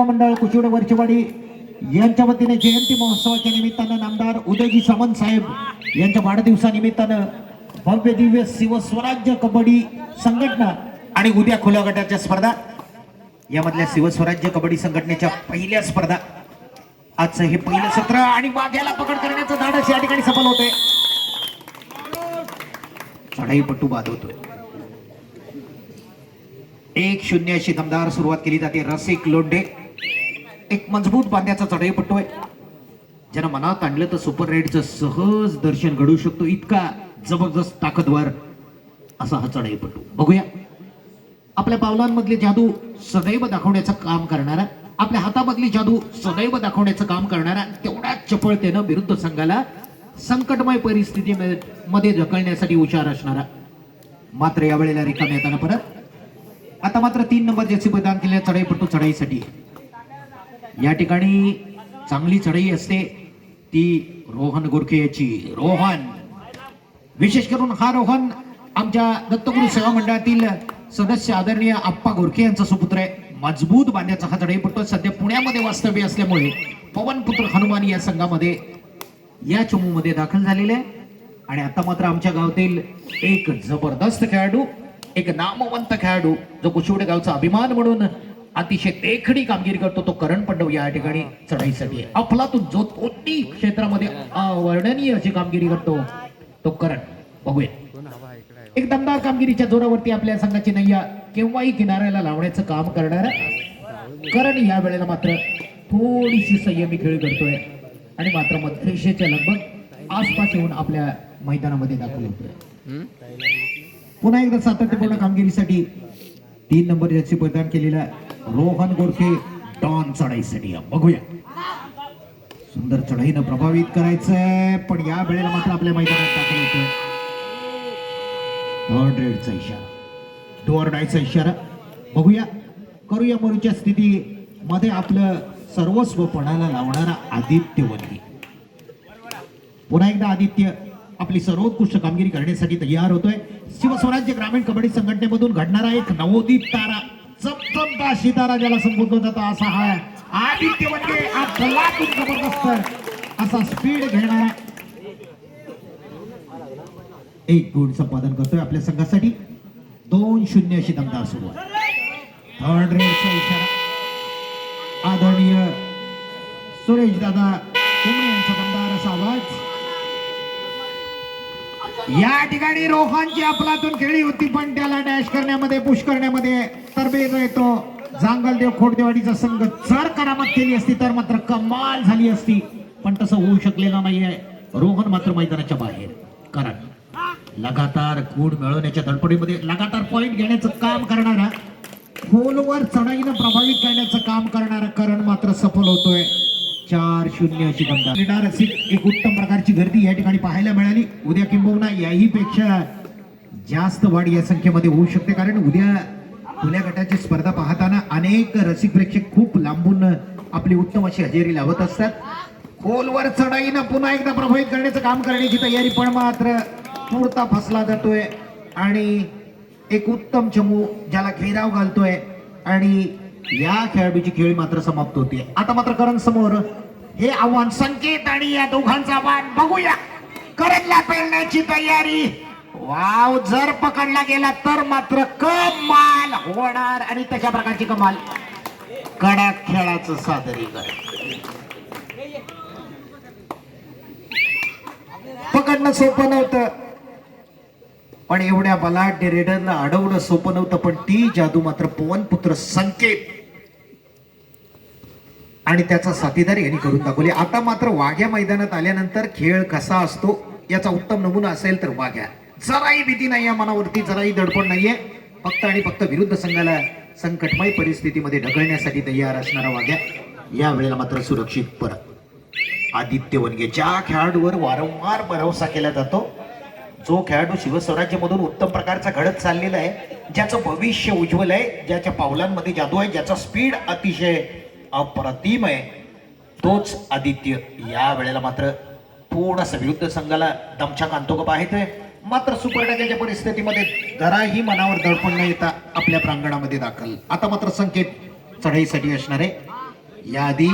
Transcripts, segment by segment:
मंडळ कुचिवड वरचेवाडी यांच्या वतीने जयंती महोत्सवाच्या निमित्तानं नामदार उदयजी सामंत साहेब यांच्या वाढदिवसानिमित्तानं भव्य दिव्य शिवस्वराज्य कबड्डी संघटना आणि उद्या खुल्या गटाच्या स्पर्धा. यामधल्या शिवस्वराज्य कबड्डी संघटनेच्या पहिल्या स्पर्धा. आजचं हे पहिलं सत्र आणि वाघ्याला पकड करण्याचं धाडस या ठिकाणी सफल होते चढाईपट्टू बाद होतोय. एक शून्य अशी दमदार सुरुवात केली जाते रसिक लोंढे. एक मजबूत बांध्याचा चढाईपट्टू आहे. ज्यानं मनात आणलं तर सुपर रेडचं सहज दर्शन घडू शकतो इतका जबरदस्त ताकदवर असा हा चढाईपट्टू बघूया. आपल्या पावलांमधली जादू सदैव दाखवण्याचं काम करणारा आपल्या हातामधली जादू सदैव दाखवण्याचं काम करणारा तेवढ्याच चपळतेनं विरुद्ध संघाला संकटमय परिस्थितीमध्ये ढकलण्यासाठी हुशार असणारा. मात्र यावेळेला रिकाम्या येताना परत. आता मात्र तीन नंबर ज्याचे बदान केले चढाईपट्टू चढाईसाठी. या ठिकाणी चांगली चढाई असते. ती रोहन गोरखे याची. रोहन. विशेष करून हा रोहन आमच्या दत्तगुरु सेवा मंडळातील सदस्य आदरणीय आप्पा गोरखे यांचा सुपुत्र आहे. मजबूत बांधण्याचा हा चढाई पडतो सध्या पुण्यामध्ये वास्तव्य असल्यामुळे पवनपुत्र हनुमान या संघामध्ये या चमूमध्ये दाखल झालेले आहे. आणि आता मात्र आमच्या गावातील एक जबरदस्त खेळाडू एक नामवंत खेळाडू जो कुशिवडे गावचा अभिमान म्हणून अतिशय देखणी कामगिरी करतो तो करण पंडव या ठिकाणी चढाईसाठी अफलातून जो दोन्ही क्षेत्रामध्ये अवर्णनीय अशी कामगिरी करतो तो करण. बघूया. एक दमदार कामगिरीच्या जोरावरती आपल्या संघाची नैया केव्हाही किनाऱ्याला लावण्याचं काम करणारा. करण या वेळेला मात्र थोडीशी संयमी खेळी करतोय. आणि मात्र मध्यरेषेच्या लगभग आसपास येऊन आपल्या मैदानामध्ये दाखल होतोय. पुन्हा एकदा सातत्यपूर्ण कामगिरीसाठी तीन नंबर याची प्रदान केलेला रोहन गोरखे डॉन चढाईसाठी. या. बघूया. सुंदर चढाईनं प्रभावित करायचंय पण या वेळेला मात्र आपल्या मैदानात दाखल होतोय. थर्ड रेडचा इशारा. डोअर डायचा इशारा. बघूया. करूया मोरूच्या स्थिती. मध्ये आपलं सर्वस्व पणाला लावणारा आदित्य वनगी. पुन्हा एकदा आदित्य आपली सर्वोत्कृष्ट कामगिरी करण्यासाठी तयार होतोय. शिवस्वराज्य ग्रामीण कबड्डी संघटनेमधून घडणारा एक नवोदित तारा. चमचमता सितारा ज्याला संबोधत होता असा हा आदित्य म्हणजे अफलातून जबरदस्त असा स्पीड घेणारा. एक गुण संपादन करतोय आपल्या संघासाठी. दोन शून्य अशी दमदार सुरुवात थर्ड रेडचा इशारा. आदरणीय सुरेश दादा कुंबळे यांचा दमदार असा आवाज. या ठिकाणी रोहांची आपलातून खेळी होती पण त्याला डॅश करण्यामध्ये पुश करण्यामध्ये तरबेज येतो जांगलदेव खोडदेवाडीचा संघ जर करामत केली असती तर मात्र कमाल झाली असती. पण तसं होऊ शकलेलं नाहीये. रोहन मात्र मैदानाच्या बाहेर. कारण लगातार गुण मिळवण्याच्या धडपडीमध्ये लगातार पॉईंट घेण्याचं काम करणारा खोलवर चढाईनं प्रभावित करण्याचं काम करणारा करण मात्र सफल होतोय. चार शून्य अशी गंगा एक उत्तम प्रकारची गर्दी या ठिकाणी पाहायला मिळाली. उद्या किंबहुना याही पेक्षा जास्त वाढ या संख्येमध्ये होऊ शकते. कारण उद्या खुल्या गटाची स्पर्धा पाहताना अनेक रसिक प्रेक्षक खूप लांबून आपली उत्तम अशी हजेरी लावत असतात. खोलवर चढाईनं पुन्हा एकदा प्रभावित करण्याचं काम करण्याची तयारी पण मात्र पुरता फसला जातोय. आणि एक उत्तम चमू ज्याला घेराव घालतोय आणि या खेळाडूची खेळी मात्र समाप्त होते आता मात्र करण समोर. हे आव्हान संकेत आणि या दोघांचं आव्हान बघूया. करणला पेलण्याची तयारी. वाव जर पकडला गेला तर मात्र कमाल होणार आणि तशा प्रकारची कमाल. कडक खेळाचं सादरीकरण. पकडणं सोपं नव्हतं. पण एवढ्या बलाढ्य रेडरला अडवणं सोपं नव्हतं पण ती जादू मात्र पवनपुत्र संकेत. आणि त्याचा साथीदार यांनी करून दाखवले. आता मात्र वाघ्या मैदानात आल्यानंतर खेळ कसा असतो याचा उत्तम नमुना असेल तर वाघ्या. जराही भीती नाही या मनावरती जराही दडपण नाहीये. फक्त आणि फक्त विरुद्ध संघाला संकटमय परिस्थितीमध्ये ढकलण्यासाठी तयार असणारा वाघ्या या वेळेला मात्र सुरक्षित परत. आदित्य वनगे ज्या खेळाडूवर वारंवार भरवसा केला जातो. जो खेळाडू शिवस्वराज्यमधून उत्तम प्रकारचा घडत चाललेला आहे ज्याचं भविष्य उज्ज्वल आहे ज्याच्या पावलांमध्ये जादू आहे ज्याचा स्पीड अतिशय अप्रतिम आहे तोच आदित्य या वेळेला मात्र थोडासा विरुद्ध संघाला दमछाक आणतो का पाहतोय मात्र सुपर परिस्थितीमध्ये जराही मनावर दडपण न येता आपल्या प्रांगणामध्ये दाखल. आता मात्र संकेत चढाईसाठी असणार आहे. याआधी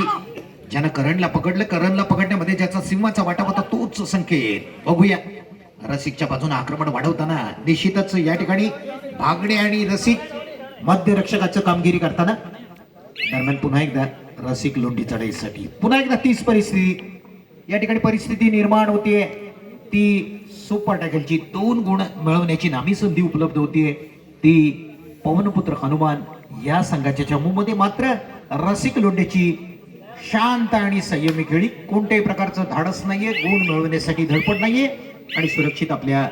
ज्यानं करणला पकडलं करणला पकडण्यामध्ये ज्याचा सिंहाचा वाटा होता तोच संकेत. बघूया. रसिकच्या बाजूने आक्रमण वाढवताना निश्चितच या ठिकाणी भागडे आणि रसिक मध्यरक्षकाचं कामगिरी करताना दरम्यान पुन्हा एकदा रसिक लोंढी चढाईसाठी. पुन्हा एकदा तीच परिस्थिती. या ठिकाणी परिस्थिती निर्माण होतीये. ती सुपर टॅकलची दोन गुण मिळवण्याची नामी संधी उपलब्ध होतीये ती पवनपुत्र हनुमान या संघाच्या चमूमध्ये मात्र रसिक लोंढेची शांत आणि संयमी खेळी. कोणत्याही प्रकारचं धाडस नाहीये गुण मिळवण्यासाठी धडपड नाहीये आणि सुरक्षित आपल्या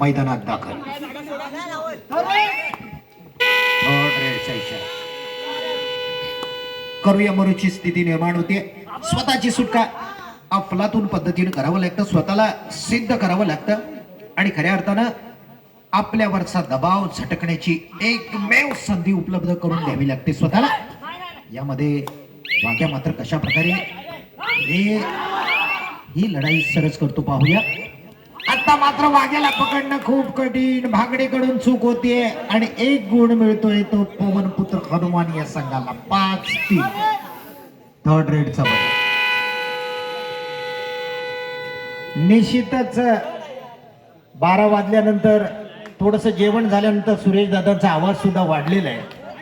मैदानात दाखल. करूया मरूची स्थिती निर्माण होते. स्वतःची सुटका. अफलातून पद्धतीने करावं लागतं स्वतःला सिद्ध करावं लागतं. आणि खऱ्या अर्थानं आपल्यावरचा दबाव झटकण्याची एकमेव संधी उपलब्ध करून द्यावी लागते स्वतःला. यामध्ये वाघ्या मात्र कशा प्रकारे हे ही लढाई सरस करतो पाहूया. आता मात्र वाघ्याला पकडणं खूप कठीण. भागडीकडून चूक होतीये आणि एक गुण मिळतोय तो पवन पुत्र हनुमान या संघाला. पाच तीन. थर्ड रेडचा निश्चितच बारा वाजल्यानंतर थोडस जेवण झाल्यानंतर सुरेश दादांचा आवाज सुद्धा वाढलेला आहे.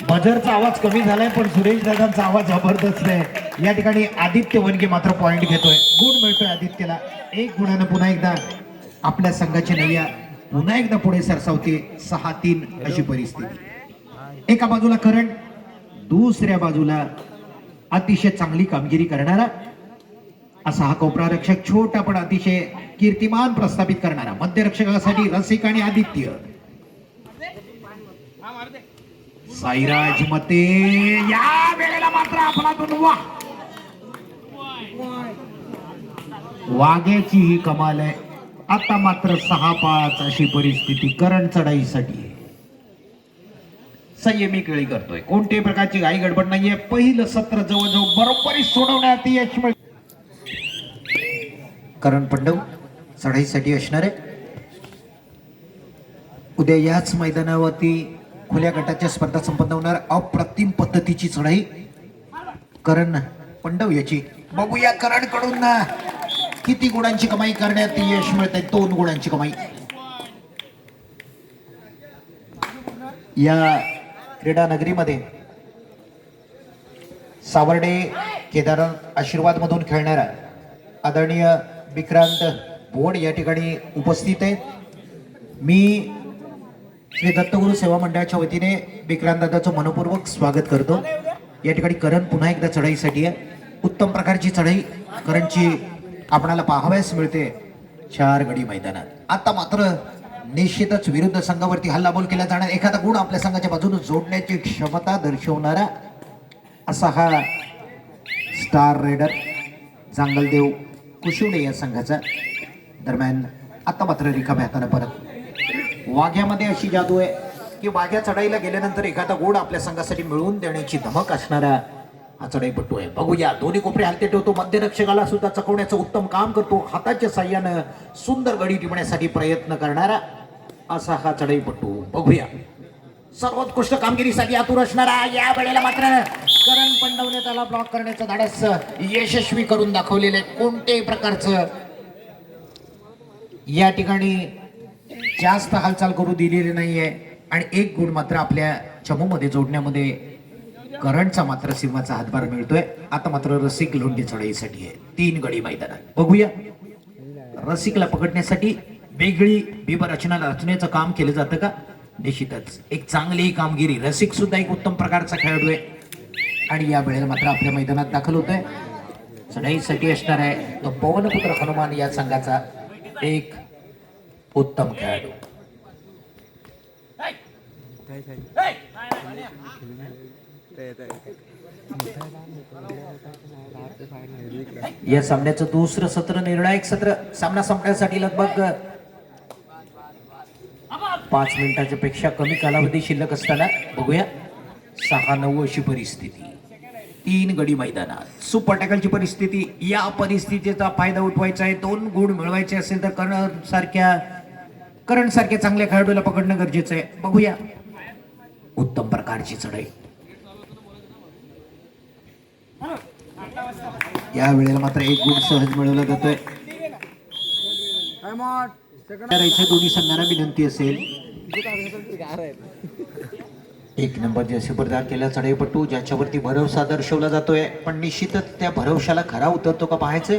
बजरचा आवाज कमी झालाय पण सुरेश दादांचा आवाज जबरदस्त आहे. या ठिकाणी आदित्य वनगे मात्र पॉइंट घेतोय. गुण मिळतोय आदित्यला. एक गुणानं पुन्हा एकदा आपल्या संघाची नैया पुन्हा एकदा पुढे सरसावते. सहा तीन अशी परिस्थिती. एका बाजूला करण दुसऱ्या बाजूला अतिशय चांगली कामगिरी करणारा असा हा कोपरा रक्षक छोटा पण अतिशय कीर्तिमान प्रस्थापित करणारा मध्यरक्षकासाठी रसिक आणि आदित्य. साईराज मते या वेळेला मात्र आपणातून वा. वाघ्याची ही कमाल आहे. आता मात्र सहा पाच अशी परिस्थिती करण चढाईसाठी संयमी केळी करतोय. कोणत्याही प्रकारची घाई गडबड नाहीये. पहिलं सत्र जवळजवळ बरोबरी सोडवण्यात यश मिळ करण पंडव चढाईसाठी असणार. आहे उद्या याच मैदानावरती खुल्या गटाच्या स्पर्धा संपन्न होणार. अप्रतिम पद्धतीची चढाई करण पंडव याची. बघूया करणकडून किती गुणांची कमाई करण्यात यश मिळते दोन गुणांची कमाई. या क्रीडा नगरीमध्ये सावर्डे केदारनाथ आशीर्वाद मधून खेळणारा आदरणीय विक्रांत बोड या ठिकाणी उपस्थित आहेत. मी श्री दत्तगुरु सेवा मंडळाच्या वतीने विक्रांत दादाचं मनपूर्वक स्वागत करतो. या ठिकाणी करण पुन्हा एकदा चढाईसाठी आहे. उत्तम प्रकारची चढाई करणची आपणाला पाहावयास मिळते. चार गडी मैदानात. आता मात्र निश्चितच विरुद्ध संघावरती हल्लाबोल केला जाणार. एखादा गुण आपल्या संघाच्या बाजूने जोडण्याची क्षमता दर्शवणारा असा हा स्टार रेडर जांगलदेव कुशिवडे या संघाचा. दरम्यान आता मात्र रिकाम्या हाताने परत. वाघ्यामध्ये अशी जादू आहे की वाघ्या चढाईला गेल्यानंतर एखादा गोड आपल्या संघासाठी मिळवून देण्याची धमक असणारा हा चढाईपट्टू आहे. बघूया दोन्ही कोपरे हलते ठेवतो. मध्यरक्षकाला सुद्धा चकवण्याचं उत्तम काम करतो. हाताच्या साह्यानं सुंदर गडी टिपण्यासाठी प्रयत्न करणारा असा हा चढाईपट्टू बघूया. सर्वोत्कृष्ट कामगिरीसाठी आतुर असणारा या वेळेला मात्र करण पंडवने त्याला ब्लॉक करण्याचं धाडस. यशस्वी करून दाखवलेलं आहे. कोणत्याही प्रकारचं. या ठिकाणी जास्त हालचाल करू दिलेली नाहीये. आणि एक गुण मात्र आपल्या चमूमध्ये जोडण्यामध्ये करंटचा मात्र सिंहाचा हातभार मिळतोय. आता मात्र रसिक लोंढी चढाईसाठी आहे. तीन गडी मैदानात. बघूया. रसिकला पकडण्यासाठी वेगळी बिब रचना रचनेचं काम केलं जातं का? निश्चितच. एक चांगली कामगिरी. रसिक सुद्धा एक उत्तम प्रकारचा खेळाडू आहे. आणि या वेळेला मात्र आपल्या मैदानात दाखल होत आहे चढाईसाठी असणार आहे तो पवनपुत्र हनुमान या संघाचा एक उत्तम खेळाडू. या सामन्याचं दुसरं सत्र निर्णायक सत्र सामना संपण्यासाठी लगभग पाच मिनिटाच्या पेक्षा कमी कालावधी शिल्लक असताना बघूया सहा नऊ अशी परिस्थिती. तीन गडी मैदानात. सुपर टॅकलची परिस्थिती या परिस्थितीचा फायदा उठवायचा आहे. दोन गुण मिळवायचे असेल तर करण सारख्या करण सारख्या चांगल्या खेळाडूला पकडणं गरजेचं आहे. बघूया. उत्तम प्रकारची चढाई. या वेळेला मात्र एक गुण सहज मिळवला जातोय. दोन्ही संघांना विनंती असेल. एक नंबर जसे प्रदान केला चढाईपटू ज्याच्यावरती भरवसा दर्शवला जातोय. पण निश्चितच त्या भरवशाला खरा उतरतो का पाहायचंय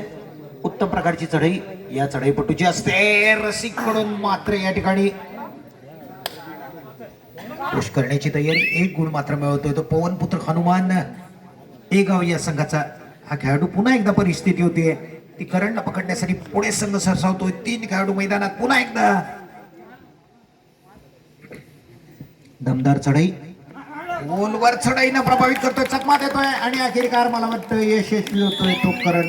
उत्तम प्रकारची चढाई या चढाईपट्टूची असते. रसिककडून मात्र या ठिकाणी पुश करण्याची तयारी. एक गुण मात्र मिळवतोय तो पवनपुत्र हनुमान. एगाव या संघाचा हा खेळाडू पुन्हा एकदा परिस्थिती होतीये ती करंड पकडण्यासाठी पुढे संघ सरसावतोय. तीन खेळाडू मैदानात पुन्हा एकदा. दमदार चढाई. गोलवर चढाईनं प्रभावित करतोय चकमा देतोय आणि अखेरकार मला वाटतं यशस्वी होतोय तो करण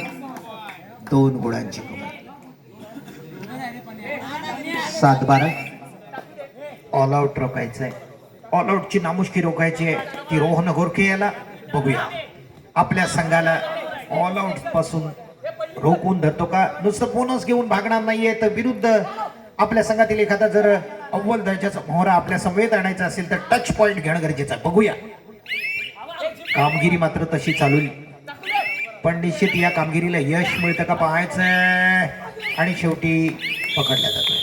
दोन गुणांची कमाल सात बारा. ऑल आउट रोखायचंय. ऑल आउटची नामुष्की रोखायची आहे. ती रोहन घोरके याला बघूया. आपल्या संघाला ऑल आउटपासून रोखून धरतो का? नुसतं बोनस घेऊन भागणार नाहीये तर विरुद्ध आपल्या संघातील एखादा जर अव्वल दर्जाचा मोहरा आपल्या समवेत आणायचा असेल तर टच पॉइंट घेणं गरजेचं आहे. बघूया. कामगिरी मात्र तशी चालू पण निश्चित या कामगिरीला यश मिळतं का पाहायचंय आणि शेवटी पकडल्या जातोय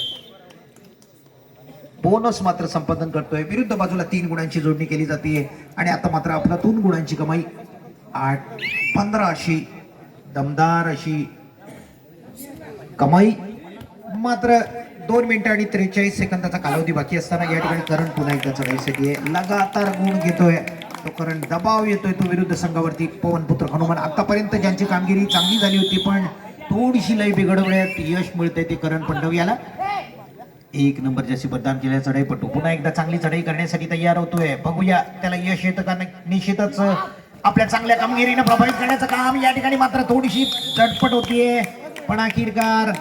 बोनस मात्र संपादन करतोय. विरुद्ध बाजूला तीन गुणांची जोडणी केली जाते. आणि आता मात्र आपला दोन गुणांची कमाई आठ पंधरा अशी दमदार अशी कमाई मात्र दोन मिनिटं आणि त्रेचाळीस सेकंदाचा कालावधी बाकी असताना या ठिकाणी करण पुन्हा एकदा चढाईसाठी आहे. लगातार गुण घेतोय. तो करण दबाव येतोय तो विरुद्ध संघावरती. पवनपुत्र हनुमान आतापर्यंत ज्यांची कामगिरी चांगली झाली होती पण थोडीशी लय बिघडवण्यात यश मिळतंय ते करण पंडव याला एक नंबर जशी बदनाम केल्या चढाईपटू पुन्हा एकदा चांगली चढाई करण्यासाठी तयार होतोय. बघूया त्याला यश येतं का निश्चितच आपल्या चांगल्या कामगिरीनं प्रभावित करण्याचं काम या ठिकाणी मात्र थोडीशी चटपट होतीये. पण अखेरकार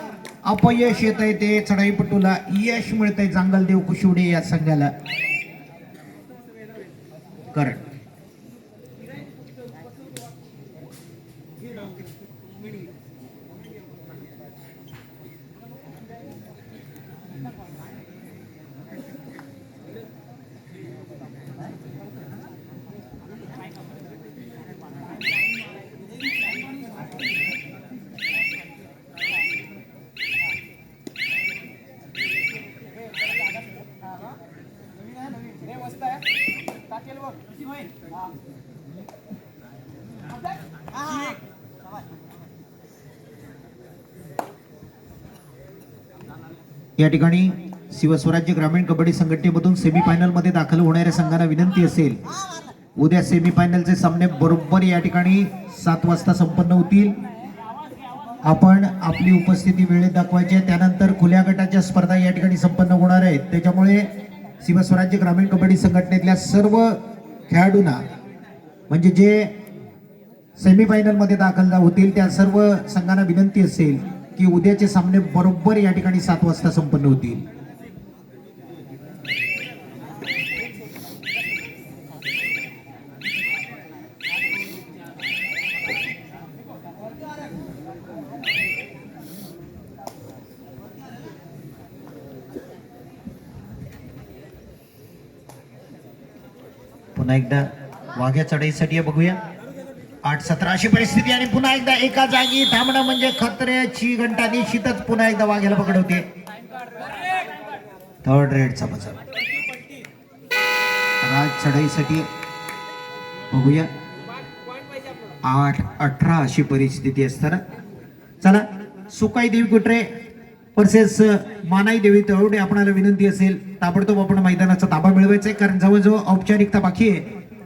अपयश येत आहे ते चढाईपटूला यश मिळत आहे जांगलदेव कुशिवडे या संघाला. या ठिकाणी शिवस्वराज्य ग्रामीण कबड्डी संघटनेमधून सेमीफायनलमध्ये दाखल होणाऱ्या संघांना विनंती असेल. उद्या सेमीफायनलचे सामने बरोबर या ठिकाणी सात वाजता संपन्न होतील. आपण आपली उपस्थिती वेळेत दाखवायची आहे. त्यानंतर खुल्या गटाच्या स्पर्धा या ठिकाणी संपन्न होणार आहेत. त्याच्यामुळे शिवस्वराज्य ग्रामीण कबड्डी संघटनेतल्या सर्व खेळाडूंना म्हणजे जे सेमीफायनलमध्ये दाखल होतील त्या सर्व संघांना विनंती असेल की उद्याचे सामने बरोबर या ठिकाणी सात वाजता संपन्न होतील. पुन्हा एकदा वाघ्या चढाईसाठी बघूया. आठ सतरा अशी परिस्थिती आणि पुन्हा एकदा एका जागी थांबणं म्हणजे खतऱ्याची घंटा निश्चितच पुन्हा एकदा वाघ्याला पकडवते थर्ड रेडचा बचाव. राज चढाईसाठी बघूया. आठ अठरा अशी परिस्थिती असताना. चला सुकाई देवी कुठरे वर्सेस uh, मानाई देवी तळवडे आपणाला विनंती असेल ताबडतोब आपण मैदानाचा ताबा मिळवायचा आहे कारण जवळजवळ औपचारिकता बाकी आहे.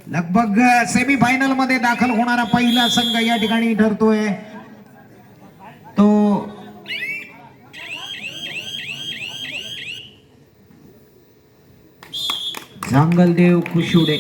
लगभग uh, सेमी फायनलमध्ये दाखल होणारा पहिला संघ या ठिकाणी ठरतोय. तो जांगलदेव कुशिवडे